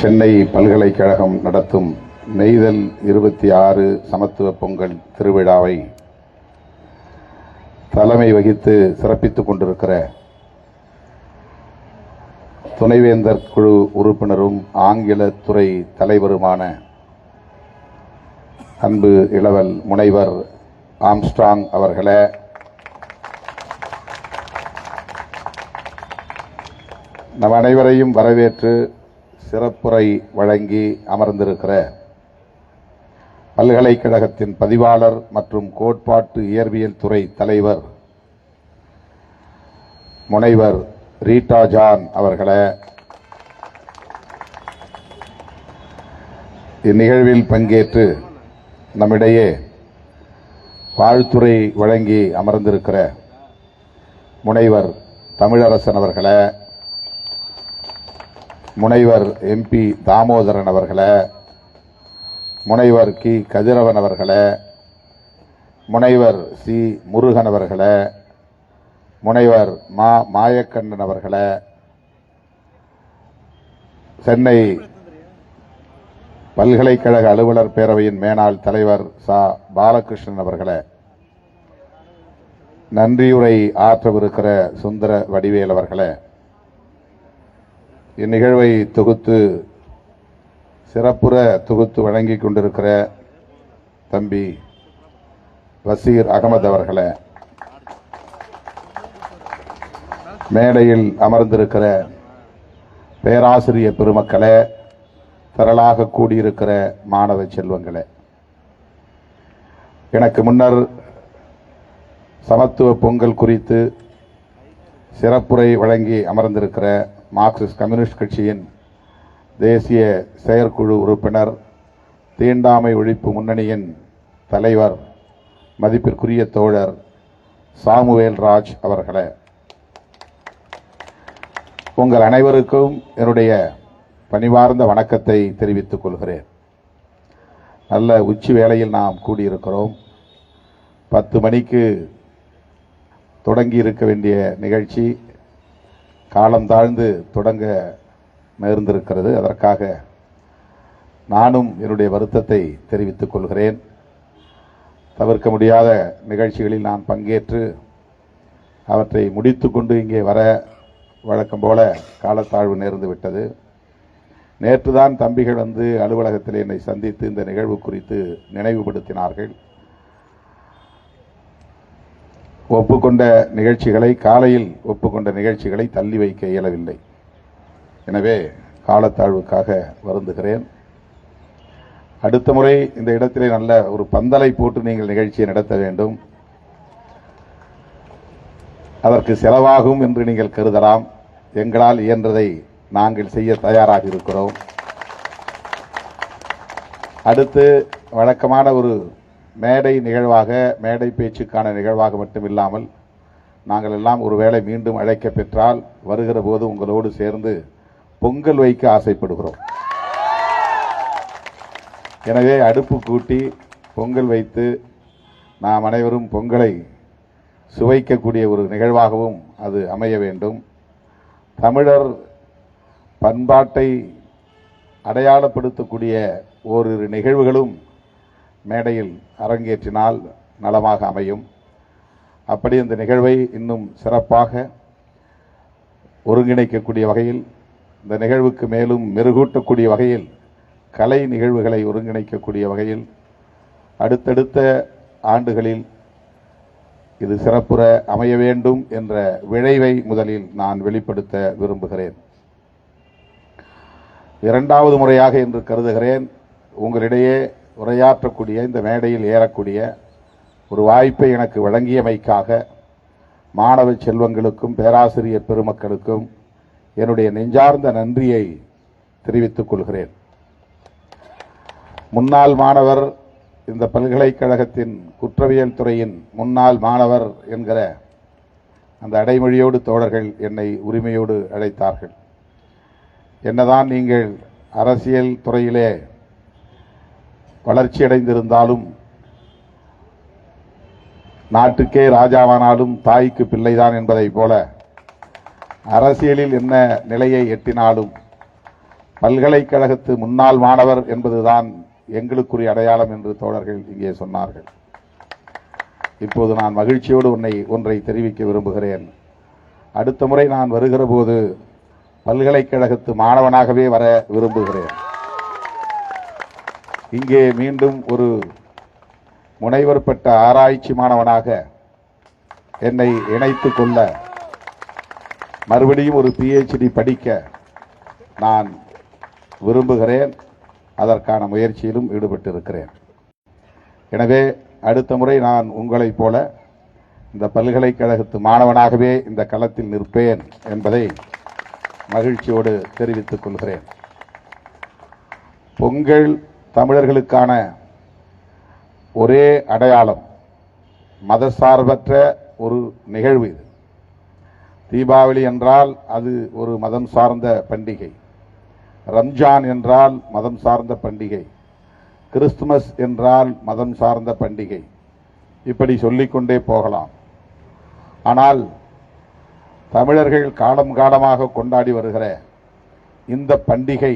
சென்னை பல்கலைக்கழகம் நடத்தும் நெய்தல் இருபத்தி ஆறு சமத்துவ பொங்கல் திருவிழாவை தலைமை வகித்து சிறப்பித்துக் கொண்டிருக்கிற துணைவேந்தர் குழு உறுப்பினரும் ஆங்கில துறை தலைவருமான அன்பு இளவல் முனைவர் ஆம்ஸ்ட்ராங் அவர்களே. நம் அனைவரையும் வரவேற்று சிறப்புரை வழங்கி அமர்ந்திருக்கிற பல்கலைக்கழகத்தின் பதிவாளர் மற்றும் கோட்பாட்டு இயற்பியல் துறை தலைவர் முனைவர் ரீட்டா ஜான் அவர்களே இந்நிகழ்வில் பங்கேற்று நம்மிடையே வாழ்த்துறை வழங்கி அமர்ந்திருக்கிற முனைவர் தமிழரசன் அவர்களே முனைவர் எம்பி தாமோதரன் அவர்களை முனைவர் கி. கதிரவன் அவர்களை முனைவர் சி. முருகன் அவர்களை முனைவர் மா. மாயக்கண்ணன் அவர்களை சென்னை பல்கலைக்கழக அலுவலர் பேரவையின் மேனாள் தலைவர் சா. பாலகிருஷ்ணன் அவர்களை நன்றியுரை ஆற்றவிருக்கிற சுந்தர வடிவேல் அவர்களை. இந்நிகழ்வை தொகுத்து சிறப்புற தொகுத்து வழங்கிக் கொண்டிருக்கிற தம்பி வசீர் அகமது அவர்களை மேடையில் அமர்ந்திருக்கிற பேராசிரிய பெருமக்களே திரளாக கூடியிருக்கிற மாணவ செல்வங்களே எனக்கு முன்னர் சமத்துவ பொங்கல் குறித்து சிறப்புரை வழங்கி அமர்ந்திருக்கிற மார்க்சிஸ்ட் கம்யூனிஸ்ட் கட்சியின் தேசிய செயற்குழு உறுப்பினர் தீண்டாமை ஒழிப்பு முன்னணியின் தலைவர் மதிப்பிற்குரிய தோழர் சாமுவேல் ராஜ் அவர்களே. உங்கள் அனைவருக்கும் என்னுடைய பணிவார்ந்த வணக்கத்தை தெரிவித்துக் கொள்கிறேன். நல்ல உச்சி வேளையில் நாம் கூடியிருக்கிறோம். பத்து மணிக்கு தொடங்கி இருக்க வேண்டிய நிகழ்ச்சி காலம் தாழ்ந்து தொடங்க நேர்ந்திருக்கிறது. அதற்காக நானும் என்னுடைய வருத்தத்தை தெரிவித்துக் கொள்கிறேன். தவிர்க்க முடியாத நிகழ்ச்சிகளில் நான் பங்கேற்று அவற்றை முடித்துக்கொண்டு இங்கே வர வழக்கம் போல காலத்தாழ்வு நேர்ந்து விட்டது. நேற்றுதான் தம்பிகள் வந்து அலுவலகத்தில் என்னை சந்தித்து இந்த நிகழ்வு குறித்து நினைவுபடுத்தினார்கள். ஒப்புக்கொண்ட நிகழ்ச்சிகளை காலையில் ஒப்புக்கொண்ட நிகழ்ச்சிகளை தள்ளி வைக்க இயலவில்லை. எனவே காலத்தாழ்வுக்காக வருந்துகிறேன். அடுத்த முறை இந்த இடத்திலே நல்ல ஒரு பந்தலை போட்டு நீங்கள் நிகழ்ச்சியை நடத்த வேண்டும். அதற்கு செலவாகும் என்று நீங்கள் கருதலாம். எங்களால் இயன்றதை நாங்கள் செய்ய தயாராக இருக்கிறோம். அடுத்து வழக்கமான ஒரு மேடை நிகழ்வாக மேடை பேச்சுக்கான நிகழ்வாக மட்டும் இல்லாமல் நாங்கள் எல்லாம் ஒருவேளை மீண்டும் அழைக்க பெற்றால் வருகிற போது உங்களோடு சேர்ந்து பொங்கல் வைக்க ஆசைப்படுகிறோம். எனவே அடுப்பு கூட்டி பொங்கல் வைத்து நாம் அனைவரும் பொங்கலை சுவைக்கக்கூடிய ஒரு நிகழ்வாகவும் அது அமைய வேண்டும். தமிழர் பண்பாட்டை அடையாளப்படுத்தக்கூடிய ஓரிரு நிகழ்வுகளும் மேடையில் அரங்கேற்றினால் நலமாக அமையும். அப்படி இந்த நிகழ்வை இன்னும் சிறப்பாக ஒருங்கிணைக்கக்கூடிய வகையில் இந்த நிகழ்வுக்கு மேலும் மெருகூட்டக்கூடிய வகையில் கலை நிகழ்வுகளை ஒருங்கிணைக்கக்கூடிய வகையில் அடுத்தடுத்த ஆண்டுகளில் இது சிறப்புற அமைய வேண்டும் என்ற விழைவை முதலில் நான் வெளிப்படுத்த விரும்புகிறேன். இரண்டாவது முறையாக என்று கருதுகிறேன். உங்களிடையே உரையாற்றக்கூடிய இந்த மேடையில் ஏறக்கூடிய ஒரு வாய்ப்பை எனக்கு வழங்கியமைக்காக மாணவ செல்வங்களுக்கும் பேராசிரியர் பெருமக்களுக்கும் என்னுடைய நெஞ்சார்ந்த நன்றியை தெரிவித்துக் கொள்கிறேன். முன்னாள் மாணவர் இந்த பல்கலைக்கழகத்தின் குற்றவியல் துறையின் முன்னாள் மாணவர் என்கிற அந்த அடைமொழியோடு தோழர்கள் என்னை உரிமையோடு அழைத்தார்கள். என்னதான் நீங்கள் அரசியல் துறையிலே வளர்ச்சியடைந்திருந்தாலும் நாட்டுக்கே ராஜாவானாலும் தாய்க்கு பிள்ளைதான் என்பதைப் போல அரசியலில் என்ன நிலையை எட்டினாலும் பல்கலைக்கழகத்து முன்னாள் மாணவர் என்பதுதான் எங்களுக்குரிய அடையாளம் என்று தோழர்கள் இங்கே சொன்னார்கள். இப்போது நான் மகிழ்ச்சியோடு உன்னை ஒன்றை தெரிவிக்க விரும்புகிறேன். அடுத்த முறை நான் வருகிற போது பல்கலைக்கழகத்து மாணவனாகவே வர விரும்புகிறேன். இங்கே மீண்டும் ஒரு முனைவர் பெற்ற ஆராய்ச்சி மாணவனாக என்னை இணைத்து கொள்ள மறுபடியும் ஒரு பிஹெச்டி படிக்க நான் விரும்புகிறேன். அதற்கான முயற்சியிலும் ஈடுபட்டிருக்கிறேன். எனவே அடுத்த முறை நான் உங்களைப் போல இந்த பல்கலைக்கழகத்து மாணவனாகவே இந்த களத்தில் நிற்பேன் என்பதை மகிழ்ச்சியோடு தெரிவித்துக் கொள்கிறேன். பொங்கல் தமிழர்களுக்கான ஒரே அடையாளம் மதசார்பற்ற ஒரு நிகழ்வு இது. தீபாவளி என்றால் அது ஒரு மதம் சார்ந்த பண்டிகை. ரம்ஜான் என்றால் மதம் சார்ந்த பண்டிகை. கிறிஸ்துமஸ் என்றால் மதம் சார்ந்த பண்டிகை. இப்படி சொல்லிக்கொண்டே போகலாம். ஆனால் தமிழர்கள் காலம் காலமாக கொண்டாடி வருகிற இந்த பண்டிகை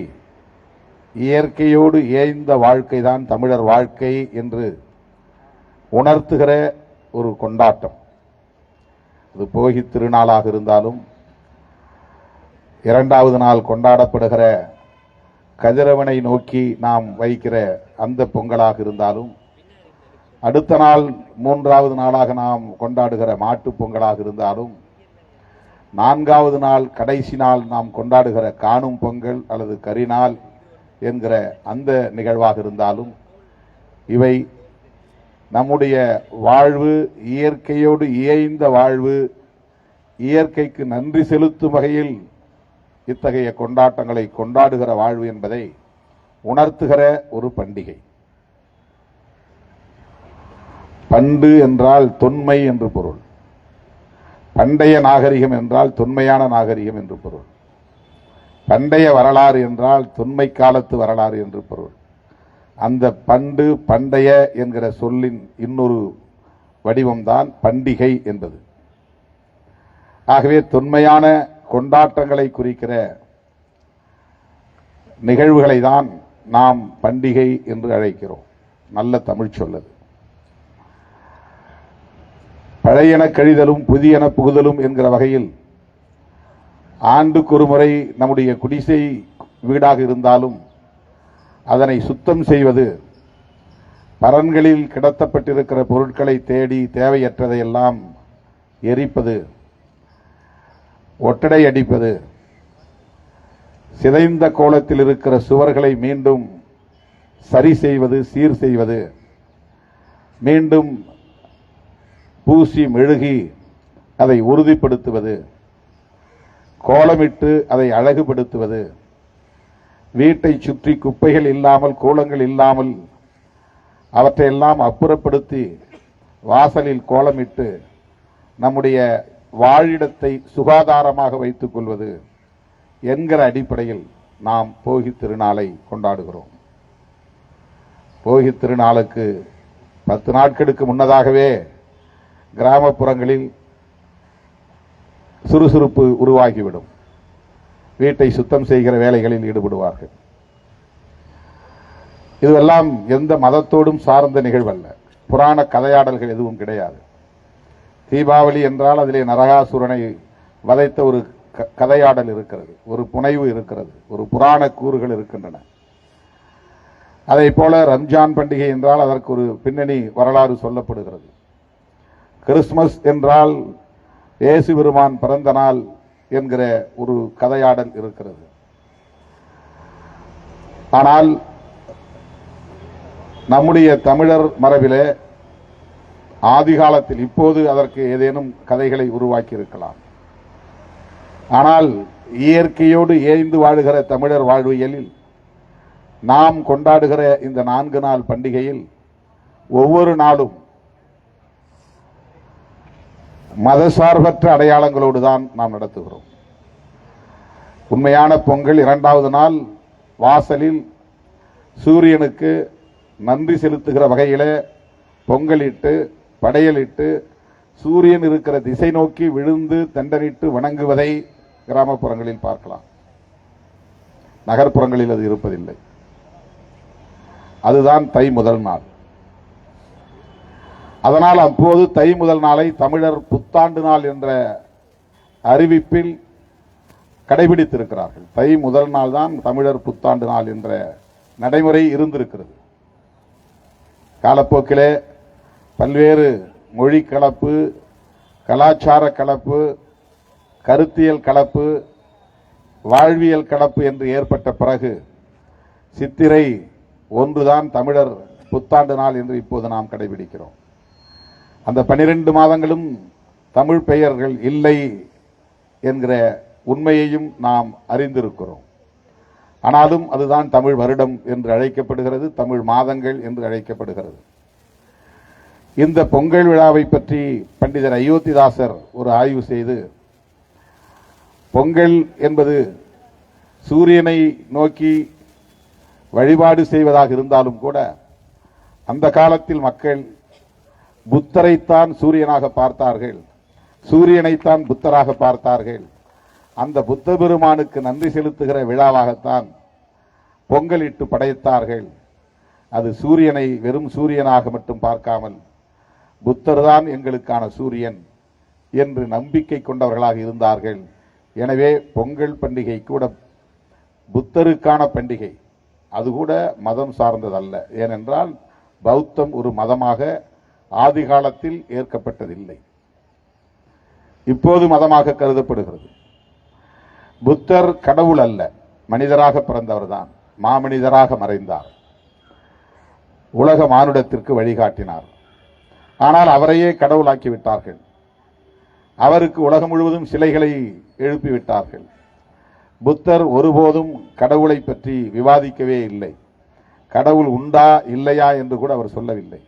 இயற்கையோடு ஏய்ந்த வாழ்க்கைதான் தமிழர் வாழ்க்கை என்று உணர்த்துகிற ஒரு கொண்டாட்டம். அது போகி திருநாளாக இருந்தாலும் இரண்டாவது நாள் கொண்டாடப்படுகிற கதிரவனை நோக்கி நாம் வைக்கிற அந்த பொங்கலாக இருந்தாலும் அடுத்த நாள் மூன்றாவது நாளாக நாம் கொண்டாடுகிற மாட்டுப் பொங்கலாக இருந்தாலும் நான்காவது நாள் கடைசி நாள் நாம் கொண்டாடுகிற காணும் பொங்கல் அல்லது கரிநாள் என்கிற அந்த நிகழ்வாக இருந்தாலும் இவை நம்முடைய வாழ்வு இயற்கையோடு இயைந்த வாழ்வு இயற்கைக்கு நன்றி செலுத்தும் வகையில் இத்தகைய கொண்டாட்டங்களை கொண்டாடுகிற வாழ்வு என்பதை உணர்த்துகிற ஒரு பண்டிகை. பண்டு என்றால் தொன்மை என்று பொருள். பண்டைய நாகரிகம் என்றால் தொன்மையான நாகரிகம் என்று பொருள். பண்டைய வரலாறு என்றால் தொன்மை காலத்து வரலாறு என்று பொருள். அந்த பண்டு பண்டைய என்கிற சொல்லின் இன்னொரு வடிவம்தான் பண்டிகை என்பது. ஆகவே தொன்மையான கொண்டாட்டங்களை குறிக்கிற நிகழ்வுகளை தான் நாம் பண்டிகை என்று அழைக்கிறோம். நல்ல தமிழ் சொல்லது பழையன கழிதலும் புதியன புகுதலும் என்கிற வகையில் ஆண்டுக்கு ஒரு முறை நம்முடைய குடிசை வீடாக இருந்தாலும் அதனை சுத்தம் செய்வது பரன்களில் கிடத்தப்பட்டிருக்கிற பொருட்களை தேடி தேவையற்றதையெல்லாம் எரிப்பது ஒட்டடை அடிப்பது சிதைந்த கோலத்தில் இருக்கிற சுவர்களை மீண்டும் சரி செய்வது சீர் செய்வது மீண்டும் பூசி மெழுகி அதை உறுதிப்படுத்துவது கோலமிட்டு அதை அழகுபடுத்துவது. வீட்டை சுற்றி குப்பைகள் இல்லாமல் கூலங்கள் இல்லாமல் அவற்றையெல்லாம் அப்புறப்படுத்தி வாசலில் கோலமிட்டு நம்முடைய வாழிடத்தை சுகாதாரமாக வைத்துக் கொள்வது என்கிற அடிப்படையில் நாம் போகி திருநாளை கொண்டாடுகிறோம். போகி திருநாளுக்கு பத்து நாட்களுக்கு முன்னதாகவே கிராமப்புறங்களில் சுறுசுறுப்பு உருவாகிவிடும். வீட்டை சுத்தம் செய்கிற வேலைகளில் ஈடுபடுவார்கள். இதுவெல்லாம் எந்த மதத்தோடும் சார்ந்த நிகழ்வல்ல. புராண கதையாடல்கள் எதுவும் கிடையாது. தீபாவளி என்றால் அதிலே நரகாசுரனை வதைத்த ஒரு க- கதையாடல் இருக்கிறது. ஒரு புனைவு இருக்கிறது. ஒரு புராண கூறுகள் இருக்கின்றன. அதை போல ரம்ஜான் பண்டிகை என்றால் அதற்கு ஒரு பின்னணி வரலாறு சொல்லப்படுகிறது. கிறிஸ்துமஸ் என்றால் இயேசு பெருமான் பிறந்த நாள் என்கிற ஒரு கதையாடல் இருக்கிறது. ஆனால் நம்முடைய தமிழர் மரபிலே ஆதி காலத்தில் இப்போது அதற்கு ஏதேனும் கதைகளை உருவாக்கி இருக்கலாம் ஆனால் இயற்கையோடு ஏய்ந்து வாழுகிற தமிழர் வாழ்வியலில் நாம் கொண்டாடுகிற இந்த நான்கு நாள் பண்டிகையில் ஒவ்வொரு நாளும் மதசார்பற்ற அடையாளங்களோடு தான் நாம் நடத்துகிறோம். உண்மையான பொங்கல் இரண்டாவது நாள் வாசலில் சூரியனுக்கு நன்றி செலுத்துகிற வகையில் பொங்கலிட்டு படையலிட்டு சூரியன் இருக்கிற திசை நோக்கி விழுந்து தண்டனிட்டு வணங்குவதை கிராமப்புறங்களில் பார்க்கலாம். நகர்ப்புறங்களில் அது இருப்பதில்லை. அதுதான் தை முதல் நாள். அதனால் அப்போது தை முதல் நாளை தமிழர் புத்தாண்டு நாள் என்ற அறிவிப்பில் கடைபிடித்திருக்கிறார்கள். தை முதல் நாள் தான் தமிழர் புத்தாண்டு நாள் என்ற நடைமுறை இருந்திருக்கிறது. காலப்போக்கிலே பல்வேறு மொழி கலப்பு கலாச்சார கலப்பு கருத்தியல் கலப்பு வாழ்வியல் கலப்பு என்று ஏற்பட்ட பிறகு சித்திரை ஒன்றுதான் தமிழர் புத்தாண்டு நாள் என்று இப்போது நாம் கடைபிடிக்கிறோம். அந்த பனிரெண்டு மாதங்களும் தமிழ் பெயர்கள் இல்லை என்கிற உண்மையையும் நாம் அறிந்திருக்கிறோம். ஆனாலும் அதுதான் தமிழ் வருடம் என்று அழைக்கப்படுகிறது தமிழ் மாதங்கள் என்று அழைக்கப்படுகிறது. இந்த பொங்கல் விழாவை பற்றி பண்டிதர் அயோத்திதாசர் ஒரு ஆய்வு செய்து பொங்கல் என்பது சூரியனை நோக்கி வழிபாடு செய்வதாக இருந்தாலும் கூட அந்த காலத்தில் மக்கள் புத்தரைத்தான் சூரியனாக பார்த்தார்கள். சூரியனைத்தான் புத்தராக பார்த்தார்கள். அந்த புத்த பெருமானுக்கு நன்றி செலுத்துகிற விழாவாகத்தான் பொங்கலிட்டு படைத்தார்கள். அது சூரியனை வெறும் சூரியனாக மட்டும் பார்க்காமல் புத்தர் தான் எங்களுக்கான சூரியன் என்று நம்பிக்கை கொண்டவர்களாக இருந்தார்கள். எனவே பொங்கல் பண்டிகை கூட புத்தருக்கான பண்டிகை. அது கூட மதம் சார்ந்ததல்ல. ஏனென்றால் பௌத்தம் ஒரு மதமாக ஆதி காலத்தில் ஏற்கப்பட்டதில்லை. இப்போது மதமாக கருதப்படுகிறது. புத்தர் கடவுள் அல்ல மனிதராக பிறந்தவர்தான் மாமனிதராக மறைந்தார். உலக மானுடத்திற்கு வழிகாட்டினார். ஆனால் அவரையே கடவுளாக்கி விட்டார்கள் அவருக்கு உலகம் முழுவதும் சிலைகளை எழுப்பி விட்டார்கள் புத்தர் ஒருபோதும் கடவுளை பற்றி விவாதிக்கவே இல்லை. கடவுள் உண்டா இல்லையா என்று கூட அவர் சொல்லவில்லை.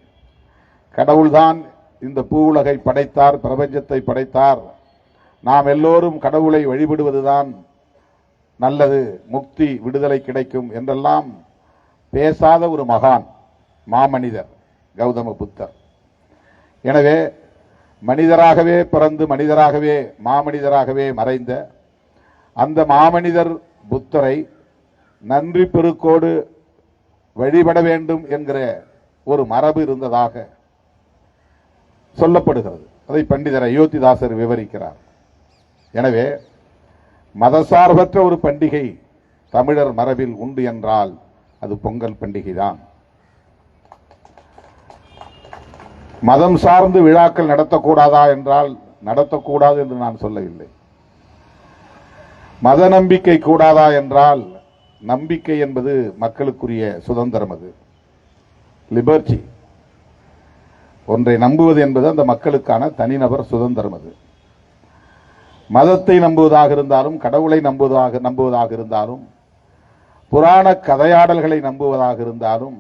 கடவுள்தான் இந்த பூவுலகை படைத்தார் பிரபஞ்சத்தை படைத்தார். நாம் எல்லோரும் கடவுளை வழிபடுவதுதான் நல்லது முக்தி விடுதலை கிடைக்கும் என்றெல்லாம் பேசாத ஒரு மகான் மாமனிதர் கௌதம புத்தர் எனவே மனிதராகவே பிறந்து மனிதராகவே மாமனிதராகவே மறைந்த அந்த மாமனிதர் புத்தரை நன்றி பெருக்கோடு வழிபட வேண்டும் என்கிற ஒரு மரபு இருந்ததாக சொல்லப்படுகிறது. அதை பண்டிதர் அயோத்திதாசர் விவரிக்கிறார். எனவே மதசார்பற்ற ஒரு பண்டிகை தமிழர் மரபில் உண்டு என்றால் அது பொங்கல் பண்டிகைதான். மதம் சார்ந்து விழாக்கள் நடத்தக்கூடாதா என்றால் நடத்தக்கூடாது என்று நான் சொல்லவில்லை. மத நம்பிக்கை கூடாதா என்றால் நம்பிக்கை என்பது மக்களுக்குரிய சுதந்திரம் அது. லிபர்ட்டி ஒன்றை நம்புவது என்பது அந்த மக்களுக்கான தனிநபர் சுதந்திரம் அது. மதத்தை நம்புவதாக இருந்தாலும் கடவுளை நம்புவதாக நம்புவதாக இருந்தாலும் புராண கதையாடல்களை நம்புவதாக இருந்தாலும்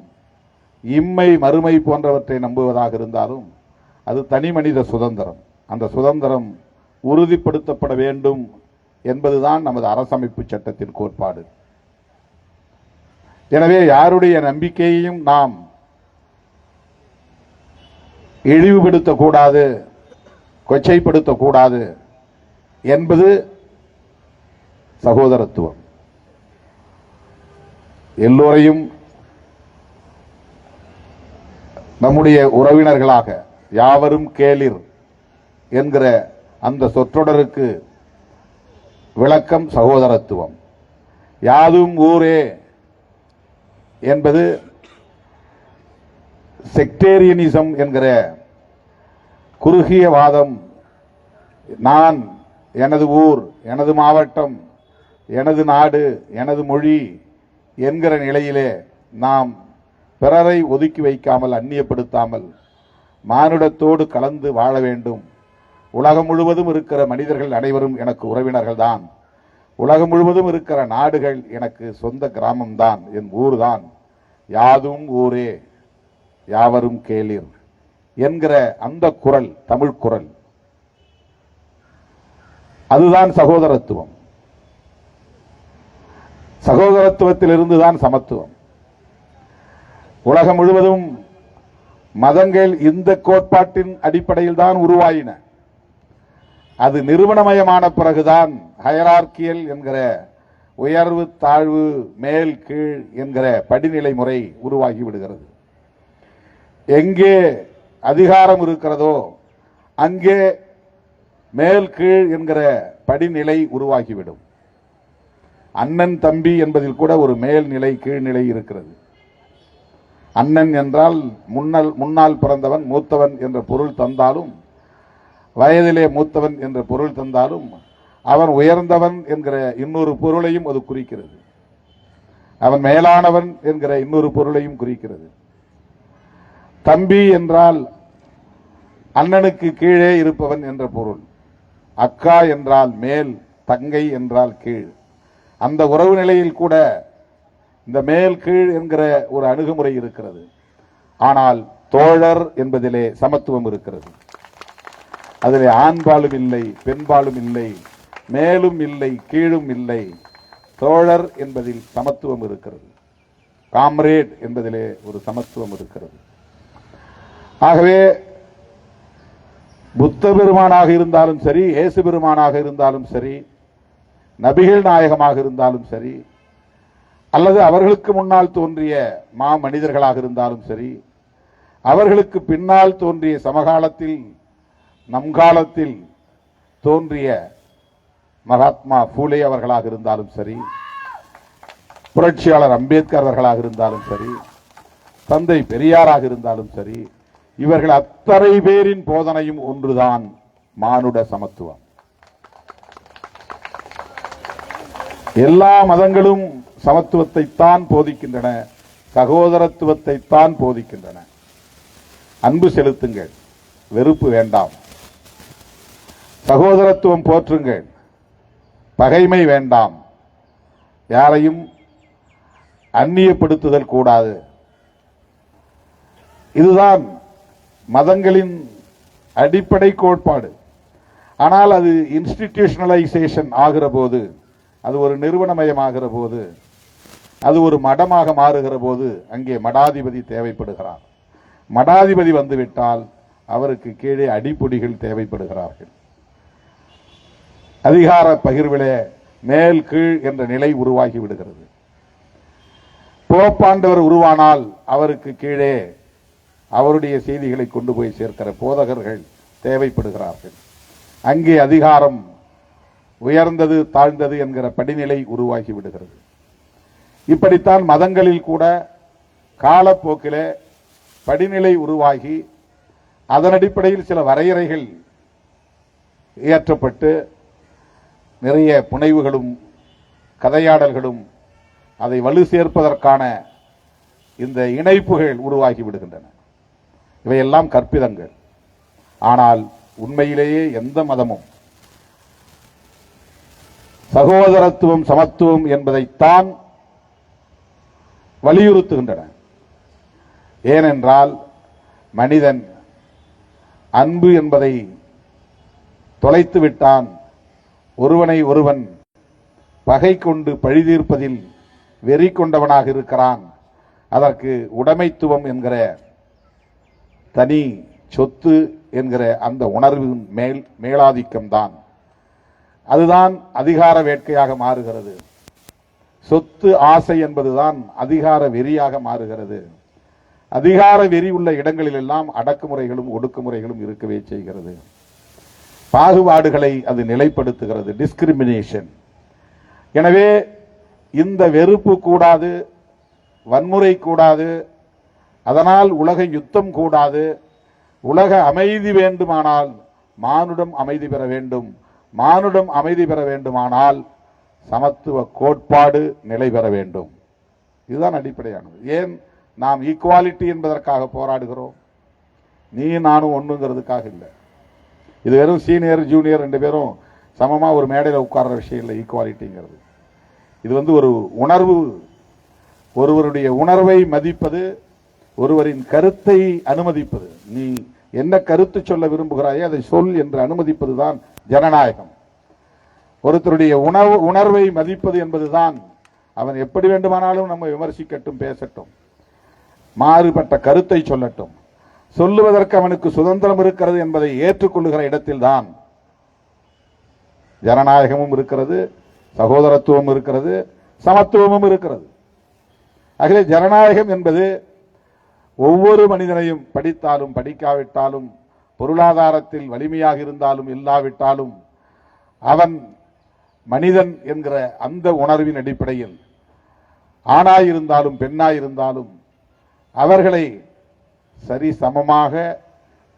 இம்மை மறுமை போன்றவற்றை நம்புவதாக இருந்தாலும் அது தனி மனித சுதந்திரம். அந்த சுதந்திரம் உறுதிப்படுத்தப்பட வேண்டும் என்பதுதான் நமது அரசமைப்பு சட்டத்தின் கோட்பாடு. எனவே யாருடைய நம்பிக்கையையும் நாம் இழிவுபடுத்தக்கூடாது கொச்சைப்படுத்தக்கூடாது என்பது சகோதரத்துவம். எல்லோரையும் நம்முடைய உறவினர்களாக யாவரும் கேளிர் என்கிற அந்த சொற்றொடருக்கு விளக்கம் சகோதரத்துவம். யாதும் ஊரே என்பது செக்டேரியனிசம் என்கிற குறுகிய வாதம் நான் எனது ஊர் எனது மாவட்டம் எனது நாடு எனது மொழி என்கிற நிலையிலே நாம் பிறரை ஒதுக்கி வைக்காமல் அந்நியப்படுத்தாமல் மானுடத்தோடு கலந்து வாழ வேண்டும். உலகம் முழுவதும் இருக்கிற மனிதர்கள் அனைவரும் எனக்கு உறவினர்கள் தான் உலகம் முழுவதும் இருக்கிற நாடுகள் எனக்கு சொந்த கிராமம்தான் என் ஊர்தான். யாதும் ஊரே யாவரும் கேளிர். என்கிற அந்த குரல் தமிழ் குரல். அதுதான் சகோதரத்துவம். சகோதரத்துவத்திலிருந்து தான் சமத்துவம். உலகம் முழுவதும் மதங்கள் இந்த கோட்பாட்டின் அடிப்படையில் தான் உருவாயின. அது நிறுவனமயமான பிறகுதான் ஹயரார்கியல் என்கிற உயர்வு தாழ்வு மேல் கீழ் என்கிற படிநிலை முறை உருவாகி விடுகிறது. எங்கே அதிகாரம் இருக்கிறதோ அங்கே மேல் கீழ் என்கிற படிநிலை உருவாகிவிடும். அண்ணன் தம்பி என்பதில் கூட ஒரு மேல்நிலை கீழ்நிலை இருக்கிறது. அண்ணன் என்றால் முன்னல் முன்னால் பிறந்தவன் மூத்தவன் என்ற பொருள் தந்தாலும் வயதிலே மூத்தவன் என்ற பொருள் தந்தாலும் அவன் உயர்ந்தவன் என்கிற இன்னொரு பொருளையும் அது குறிக்கிறது. அவன் மேலானவன் என்கிற இன்னொரு பொருளையும் குறிக்கிறது. தம்பி என்றால் அண்ணனுக்கு கீழே இருப்பவன் என்ற பொருள். அக்கா என்றால் மேல் தங்கை என்றால் கீழ். அந்த உறவு நிலையில் கூட இந்த மேல் கீழ் என்கிற ஒரு அணுகுமுறை இருக்கிறது. ஆனால் தோழர் என்பதிலே சமத்துவம் இருக்கிறது. அதிலே ஆண்பாலும் இல்லை பெண்பாலும் இல்லை மேலும் இல்லை கீழும் இல்லை. தோழர் என்பதில் சமத்துவம் இருக்கிறது. காம்ரேட் என்பதிலே ஒரு சமத்துவம் இருக்கிறது. ஆகவே புத்த பெருமானாக இருந்தாலும் சரி இயேசு பெருமானாக இருந்தாலும் சரி நபிகள் நாயகமாக இருந்தாலும் சரி அல்லது அவர்களுக்கு முன்னால் தோன்றிய மா மனிதர்களாக இருந்தாலும் சரி அவர்களுக்கு பின்னால் தோன்றிய சமகாலத்தில் நம் காலத்தில் தோன்றிய மகாத்மா பூலே அவர்களாக இருந்தாலும் சரி புரட்சியாளர் அம்பேத்கர் அவர்களாக இருந்தாலும் சரி தந்தை பெரியாராக இருந்தாலும் சரி இவர்கள் அத்தனை பேரின் போதனையும் ஒன்றுதான் மானுட சமத்துவம். எல்லா மதங்களும் சமத்துவத்தைத்தான் போதிக்கின்றன சகோதரத்துவத்தைத்தான் போதிக்கின்றன. அன்பு செலுத்துங்கள் வெறுப்பு வேண்டாம். சகோதரத்துவம் போற்றுங்கள் பகைமை வேண்டாம். யாரையும் அந்நியப்படுத்துதல் கூடாது. இதுதான் மதங்களின் அடிப்படை கோட்பாடு. ஆனால் அது இன்ஸ்டிடியூஷனலைசேஷன் ஆகிற போது அது ஒரு நிறுவனமயமாகிற போது அது ஒரு மடமாக மாறுகிற போது அங்கே மடாதிபதி தேவைப்படுகிறார். மடாதிபதி வந்துவிட்டால் அவருக்கு கீழே அடிப்பொடிகள் தேவைப்படுகிறார்கள். அதிகார பகிர்விலே மேல் கீழ் என்ற நிலை உருவாகி விடுகிறது. போப்பாண்டவர் உருவானால் அவருக்கு கீழே அவருடைய செய்திகளை கொண்டு போய் சேர்க்கிற போதகர்கள் தேவைப்படுகிறார்கள். அங்கே அதிகாரம் உயர்ந்தது தாழ்ந்தது என்கிற படிநிலை உருவாகி விடுகிறது. இப்படித்தான் மதங்களில் கூட காலப்போக்கில் படிநிலை உருவாகி அதன் அடிப்படையில் சில வரையறைகள் இயற்றப்பட்டு நிறைய புனைவுகளும் கதையாடல்களும் அதை வலு சேர்ப்பதற்கான இந்த இணைப்புகள் உருவாகி விடுகின்றன. இவையெல்லாம் கற்பிதங்கள். ஆனால் உண்மையிலேயே எந்த மதமும் சகோதரத்துவம் சமத்துவம் என்பதைத்தான் வலியுறுத்துகின்றன. ஏனென்றால் மனிதன் அன்பு என்பதை தொலைத்து விட்டான். ஒருவனை ஒருவன் பகை கொண்டு பழிதீர்ப்பதில் வெறி கொண்டவனாக இருக்கிறான். அதற்கு உடைமைத்துவம் என்கிற தனி சொத்து என்கிற அந்த உணர்வின் மேல் மேலாதிக்கம்தான் அதுதான் அதிகார வேட்கையாக மாறுகிறது. சொத்து ஆசை என்பதுதான் அதிகார வெறியாக மாறுகிறது. அதிகார வெறி உள்ள இடங்களிலெல்லாம் அடக்குமுறைகளும் ஒடுக்குமுறைகளும் இருக்கவே செய்கிறது. பாகுபாடுகளை அது நிலைப்படுத்துகிறது டிஸ்கிரிமினேஷன் எனவே இந்த வெறுப்பு கூடாது வன்முறை கூடாது அதனால் உலக யுத்தம் கூடாது. உலக அமைதி வேண்டுமானால் மானுடம் அமைதி பெற வேண்டும். மானுடம் அமைதி பெற வேண்டுமானால் சமத்துவ கோட்பாடு நிலை பெற வேண்டும். இதுதான் அடிப்படையானது. ஏன் நாம் ஈக்குவாலிட்டி என்பதற்காக போராடுகிறோம்? நீ நானும் ஒன்றுங்கிறதுக்காக இல்லை. இது வெறும் சீனியர் ஜூனியர் ரெண்டு பேரும் சமமாக ஒரு மேடையில் உட்கார்ற விஷயம் இல்லை ஈக்குவாலிட்டிங்கிறது இது வந்து ஒரு உணர்வு. ஒருவருடைய உணர்வை மதிப்பது ஒருவரின் கருத்தை அனுமதிப்பது. நீ என்ன கருத்து சொல்ல விரும்புகிறாயோ அதை சொல் என்று அனுமதிப்பது தான் ஜனநாயகம். ஒருத்தருடைய உணவு உணர்வை மதிப்பது என்பதுதான். அவன் எப்படி வேண்டுமானாலும் நம்ம விமர்சிக்கட்டும் பேசட்டும். மாறுபட்ட கருத்தை சொல்லட்டும். சொல்லுவதற்கு அவனுக்கு சுதந்திரம் இருக்கிறது என்பதை ஏற்றுக்கொள்ளுகிற இடத்தில்தான் ஜனநாயகமும் இருக்கிறது சகோதரத்துவம் இருக்கிறது சமத்துவமும் இருக்கிறது. ஆகவே ஜனநாயகம் என்பது ஒவ்வொரு மனிதனையும் படித்தாலும் படிக்காவிட்டாலும் பொருளாதாரத்தில் வலிமையாக இருந்தாலும் இல்லாவிட்டாலும் அவன் மனிதன் என்கிற அந்த உணர்வின் அடிப்படையில் ஆணாயிருந்தாலும் பெண்ணாயிருந்தாலும் அவர்களை சரி சமமாக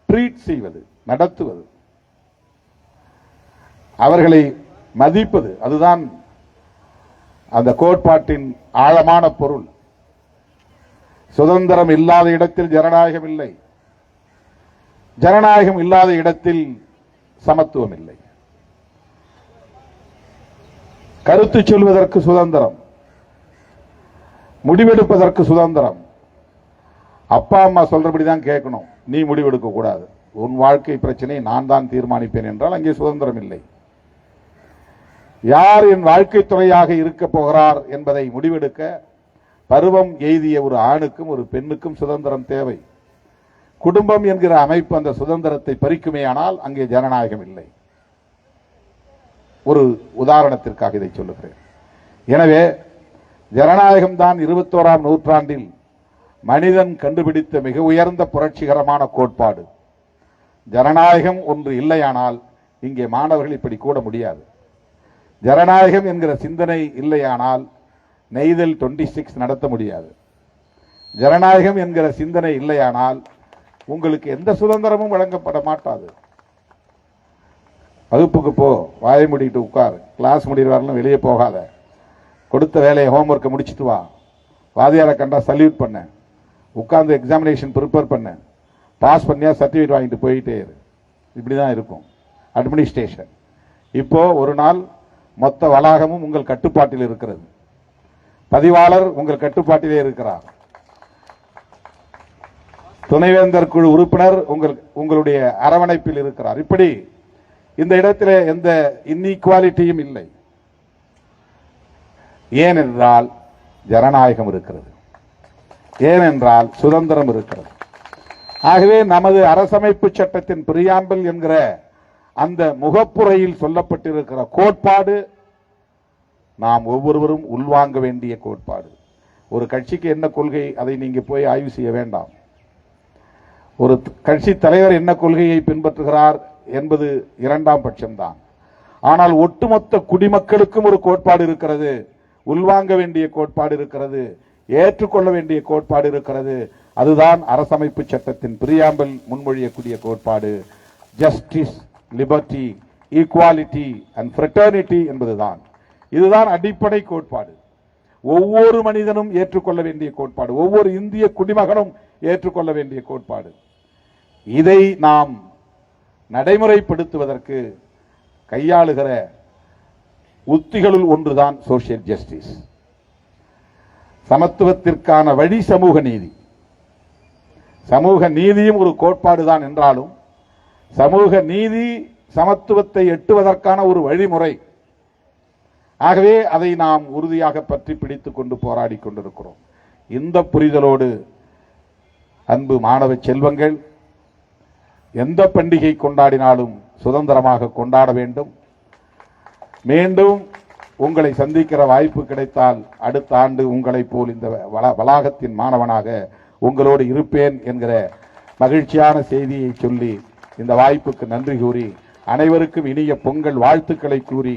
ட்ரீட் செய்வது நடத்துவது அவர்களை மதிப்பது அதுதான் அந்த கோட்பாட்டின் ஆழமான பொருள். சுதந்திரம் இல்லாத இடத்தில் ஜனநாயகம் இல்லை ஜனநாயகம் இல்லாத இடத்தில் சமத்துவம் இல்லை கருத்து சொல்வதற்கு சுதந்திரம். முடிவெடுப்பதற்கு சுதந்திரம். அப்பா அம்மா சொல்றபடி தான் கேட்கணும். நீ முடிவெடுக்க கூடாது. உன் வாழ்க்கை பிரச்சனையை நான் தான் தீர்மானிப்பேன் என்றால் அங்கே சுதந்திரம் இல்லை. யார் என் வாழ்க்கை துணையாக இருக்க போகிறார் என்பதை முடிவெடுக்க பருவம் எய்திய ஒரு ஆணுக்கும் ஒரு பெண்ணுக்கும் சுதந்திரம் தேவை. குடும்பம் என்கிற அமைப்பு அந்த சுதந்திரத்தை பறிக்குமேயானால் அங்கே ஜனநாயகம் இல்லை. ஒரு உதாரணத்திற்காக இதை சொல்லுகிறேன். எனவே ஜனநாயகம் தான் இருபத்தோராம் நூற்றாண்டில் மனிதன் கண்டுபிடித்த மிக உயர்ந்த புரட்சிகரமான கோட்பாடு. ஜனநாயகம் ஒன்று இல்லையானால் இங்கே மாணவர்கள் இப்படி கூட முடியாது. ஜனநாயகம் என்கிற சிந்தனை இல்லையானால் நெய்தல் 26 சிக்ஸ் நடத்த முடியாது. ஜனநாயகம் என்கிற சிந்தனை இல்லையானால் உங்களுக்கு எந்த சுதந்திரமும் வழங்கப்பட மாட்டாது. வகுப்புக்கு போ வாயை மூடிக்கிட்டு உட்கார். கிளாஸ் முடிகிற வரலும் வெளியே போகாத. கொடுத்த வேலையை ஹோம்ஒர்க்கை முடிச்சிட்டு வா. வாதியாரை கண்டா சல்யூட் பண்ண. உட்கார்ந்து எக்ஸாமினேஷன் ப்ரிப்பேர் பண்ண. பாஸ் பண்ணியா சர்டிஃபிகேட் வாங்கிட்டு போயிட்டே இரு. இப்படி தான் இருக்கும். அட்மினிஸ்ட்ரேஷன் இப்போது ஒரு நாள் மொத்த வளாகமும் உங்கள் கட்டுப்பாட்டில் இருக்கிறது. பதிவாளர் உங்கள் கட்டுப்பாட்டிலே இருக்கிறார். துணைவேந்தர் குழு உறுப்பினர் உங்கள் உங்களுடைய அரவணைப்பில் இருக்கிறார். இப்படி இந்த இடத்திலே எந்த இன்இக்வாலிட்டியும் இல்லை. ஏனென்றால் ஜனநாயகம் இருக்கிறது. ஏனென்றால் சுதந்திரம் இருக்கிறது. ஆகவே நமது அரசமைப்பு சட்டத்தின் பிரியாம்பல் என்கிற அந்த முகப்புரையில் சொல்லப்பட்டிருக்கிற கோட்பாடு நாம் ஒவ்வொருவரும் உள்வாங்க வேண்டிய கோட்பாடு. ஒரு கட்சிக்கு என்ன கொள்கை அதை நீங்கள் போய் ஆய்வு செய்ய வேண்டாம். ஒரு கட்சி தலைவர் என்ன கொள்கையை பின்பற்றுகிறார் என்பது இரண்டாம் பட்சம்தான். ஆனால் ஒட்டுமொத்த குடிமக்களுக்கும் ஒரு கோட்பாடு இருக்கிறது. உள்வாங்க வேண்டிய கோட்பாடு இருக்கிறது. ஏற்றுக்கொள்ள வேண்டிய கோட்பாடு இருக்கிறது. அதுதான் அரசமைப்பு சட்டத்தின் பிரியாம்பல் முன்மொழியக்கூடிய கோட்பாடு. Justice liberty equality and fraternity என்பதுதான். இதுதான் அடிப்படை கோட்பாடு. ஒவ்வொரு மனிதனும் ஏற்றுக்கொள்ள வேண்டிய கோட்பாடு. ஒவ்வொரு இந்திய குடிமகனும் ஏற்றுக்கொள்ள வேண்டிய கோட்பாடு. இதை நாம் நடைமுறைப்படுத்துவதற்கு கையாளுகிற உத்திகளுள் ஒன்றுதான் சோசியல் ஜஸ்டிஸ் சமத்துவத்திற்கான வழி சமூக நீதி. சமூக நீதியும் ஒரு கோட்பாடு தான் என்றாலும் சமூக நீதி சமத்துவத்தை எட்டுவதற்கான ஒரு வழிமுறை ஆகவே அதை நாம் உறுதியாக பற்றி பிடித்து கொண்டு போராடி கொண்டிருக்கிறோம். இந்த புரிதலோடு அன்பு மாணவ செல்வங்கள் எந்த பண்டிகை கொண்டாடினாலும் சுதந்திரமாக கொண்டாட வேண்டும். மீண்டும் உங்களை சந்திக்கிற வாய்ப்பு கிடைத்தால் அடுத்த ஆண்டு உங்களைப் போல் இந்த வளாகத்தின் மாணவனாக உங்களோடு இருப்பேன் என்கிற மகிழ்ச்சியான செய்தியை சொல்லி இந்த வாய்ப்புக்கு நன்றி கூறி அனைவருக்கும் இனிய பொங்கல் வாழ்த்துக்களை கூறி